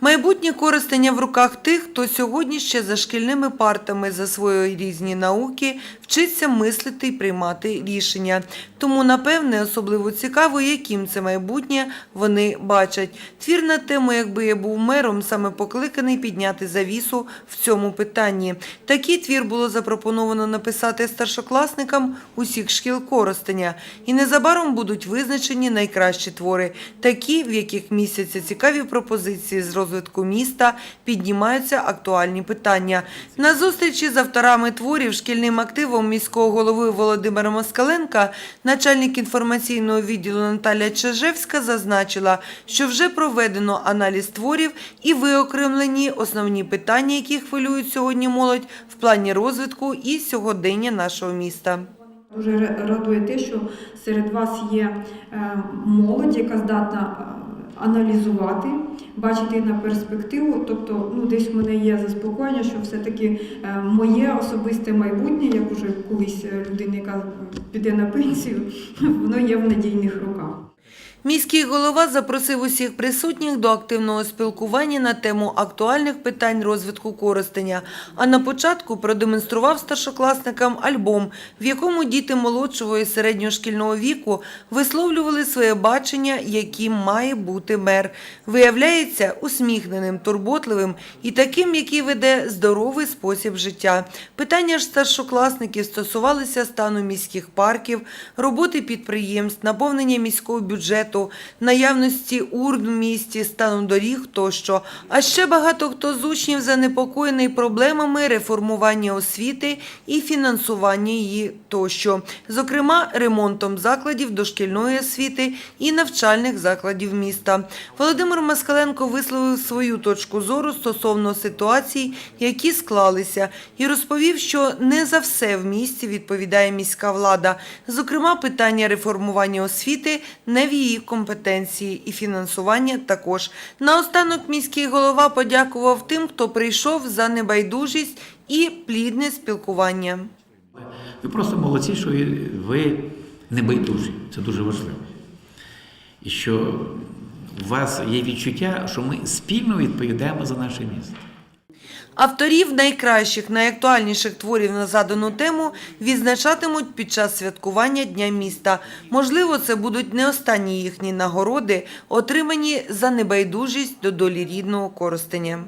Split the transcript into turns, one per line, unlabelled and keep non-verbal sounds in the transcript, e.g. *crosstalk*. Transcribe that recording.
Майбутнє користення в руках тих, хто сьогодні ще за шкільними партами засвоює різні науки, вчиться мислити і приймати рішення. Тому, напевне, особливо цікаво, яким це майбутнє вони бачать. Твір на тему, якби я був мером, саме покликаний підняти завісу в цьому питанні. Такий твір було запропоновано написати старшокласникам усіх шкіл Коростеня. І незабаром будуть визначені найкращі твори, такі, в яких містяться цікаві пропозиції з розвитку міста, піднімаються актуальні питання. На зустрічі з авторами творів шкільним активом міського голови Володимира Москаленка начальник інформаційного відділу Наталя Чижевська зазначила, що вже проведено аналіз творів і виокремлені основні питання, які хвилюють сьогодні молодь в плані розвитку і сьогодення нашого міста.
Дуже ра- радує те, що серед вас є е, молодь, яка здатна аналізувати, бачити на перспективу. Тобто, ну десь в мене є заспокоєння, що все-таки е, моє особисте майбутнє, як уже колись е, людина, яка піде на пенсію, *laughs* воно є в надійних руках.
Міський голова запросив усіх присутніх до активного спілкування на тему актуальних питань розвитку Коростеня. А на початку продемонстрував старшокласникам альбом, в якому діти молодшого і середнього шкільного віку висловлювали своє бачення, яким має бути мер. Виявляється усміхненим, турботливим і таким, який веде здоровий спосіб життя. Питання ж старшокласників стосувалися стану міських парків, роботи підприємств, наповнення міського бюджету, наявності урн в місті, стану доріг тощо. А ще багато хто з учнів занепокоєний проблемами реформування освіти і фінансування її тощо, зокрема ремонтом закладів дошкільної освіти і навчальних закладів міста. Володимир Москаленко висловив свою точку зору стосовно ситуацій, які склалися, і розповів, що не за все в місті відповідає міська влада. Зокрема, питання реформування освіти не в її компетенції і фінансування також. Наостанок міський голова подякував тим, хто прийшов за небайдужість і плідне спілкування.
Ви просто молодці, що ви- ви не байдужі. Це дуже важливо. І що у вас є відчуття, що ми спільно відповідаємо за наше місто.
Авторів найкращих, найактуальніших творів на задану тему відзначатимуть під час святкування Дня міста. Можливо, це будуть не останні їхні нагороди, отримані за небайдужість до долі рідного Коростеня.